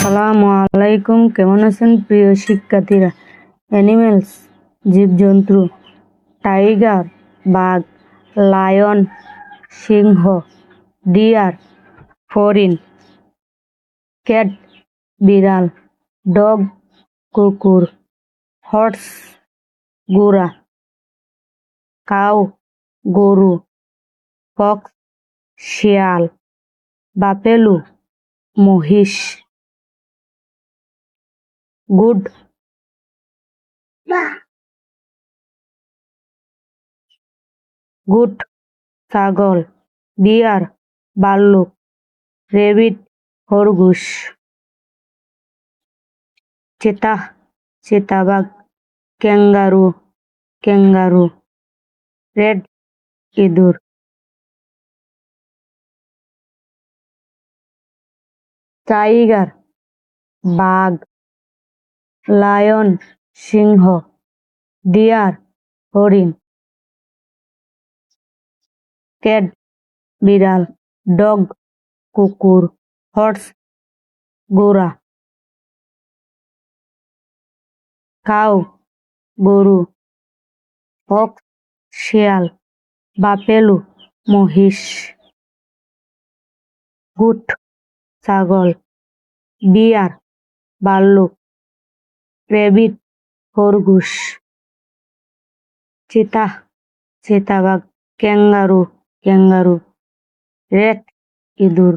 সালামু আলাইকুম। কেমন আছেন প্রিয় শিক্ষার্থীরা? অ্যানিমেলস জীবজন্তু টাইগার বাঘ লায়ন সিংহ ডিয়ার হরিণ ক্যাট বিড়াল ডগ কুকুর হর্স ঘোড়া। কাউ, গরু, ফক্স, শিয়াল, বাপেলু, মহিষ। গুড। গুড, ছাগল বিয়ার ভাল্লুক রেবিট, খরগোশ। চেতা, চিতাবাঘ, ক্যাঙ্গারু ক্যাঙ্গারু। রেড ইঁদুর। টাইগার, বাঘ, লায়ন, সিংহ, ডিয়ার, হরিণ। ক্যাট, বিড়াল, ডগ, কুকুর, হর্স, ঘোড়া। কাউ, গরু ফক্স শিয়াল, বাপেলু, মহিষ, গুট, ছাগল, বিয়ার ভাল্লুক রেবিট, খরগোশ, চিতা, চিতাবাঘ, ক্যাঙ্গারু ক্যাঙ্গারু, রেট, ইঁদুর।